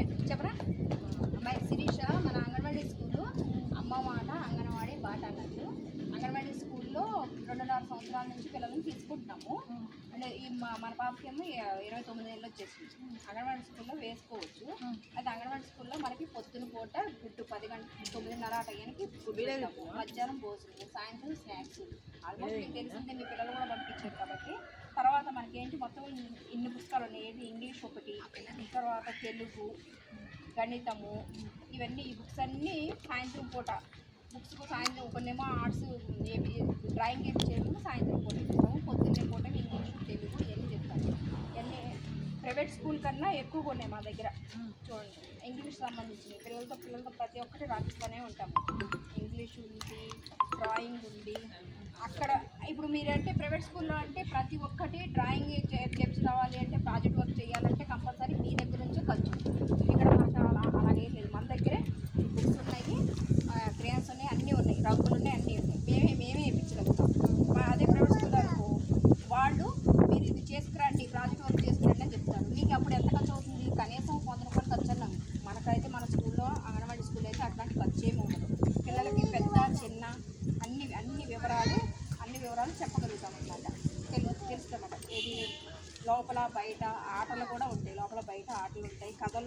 చెప్పరా? అమ్మాయి శిరీష మన అంగన్వాడీ స్కూల్లో అమ్మ మాట అంగన్వాడీ బాట అన్నట్టు. అంగన్వాడీ స్కూల్లో రెండున్నర సంవత్సరాల నుంచి పిల్లల్ని తీసుకుంటున్నాము. అంటే ఈ మా- మన పాపకి ఏమో ఇరవై తొమ్మిది ఏళ్ళు వచ్చేసింది. అంగన్వాడీ స్కూల్లో వేసుకోవచ్చు. అయితే అంగన్వాడీ స్కూల్లో మనకి పొద్దున పూట గుడ్డు పది గంటల తొమ్మిదిన్నర ఆ టైంకి మధ్యాహ్నం భోజనం సాయంత్రం స్నాక్స్. ఆల్మోస్ట్ మీకు తెలిసిందే మీ పిల్లలు కూడా పంపించారు కాబట్టి తర్వాత మనకి ఏంటి మొత్తం ఇన్ని- పుస్తకాలు ఉన్నాయి? ఇంగ్లీష్ ఒకటి తర్వాత తెలుగు గణితము ఇవన్నీ ఈ బుక్స్ అన్నీ సాయంత్రం పూట. బుక్స్ సాయంత్రం కొన్నేమో ఆర్ట్స్ ఏవి డ్రాయింగ్ ఏమి చేయము సాయంత్రం పూట ఇస్తాము పొద్దున్నే పూట ఇంగ్లీష్ తెలుగు ఇవన్నీ చెప్తాము ఇవన్నీ ప్రైవేట్ స్కూల్ కన్నా ఎక్కువ కొన్నాయి మా దగ్గర. చూడండి. ఇంగ్లీష్ సంబంధించినవి. పిల్లలతో పిల్లలతో ప్రతి ఒక్కటి రాపిస్తూనే ఉంటాము ఇంగ్లీష్ ఉంది డ్రాయింగ్ ఉంది. అక్కడ ఇప్పుడు మీరంటే ప్రైవేట్ స్కూల్లో అంటే ప్రతి ఒక్కటి డ్రాయింగ్ చేసి ప్రాజెక్ట్ వర్క్ చేయాలంటే కంపల్సరీ మీ దగ్గర నుంచే ఖర్చు ఇక్కడ మనకు అలా అలాగే లేదు. మన దగ్గరే బుక్స్ ఉన్నాయి క్రేన్స్ ఉన్నాయి అన్నీ ఉన్నాయి. రంగులు ఉన్నాయి అన్నీ ఉన్నాయి. మేమే మేమే ఇప్పించగలుగుతాం అదే ప్రైవేట్ స్కూల్ అనుకో వాళ్ళు మీరు ఇది చేసుకురండి ప్రాజెక్ట్ వర్క్ చేసుకురండి అని చెప్తారు. మీకు అప్పుడు ఎంత ఖర్చు అవుతుంది? కనీసం వంద రూపాయలు ఖర్చు అన్నాము. మనకైతే మన స్కూల్లో అంగన్వాడీ స్కూల్ అయితే అట్లాంటి ఖర్చు ఏమి ఉండదు. పిల్లలకి పెద్ద చిన్న అన్ని అన్ని వివరాలు అన్ని వివరాలు చెప్పగలుగుతాం అన్నమాట లోపల బయట ఆటలు కూడా ఉంటాయి. లోపల బయట ఆటలు ఉంటాయి. కథలు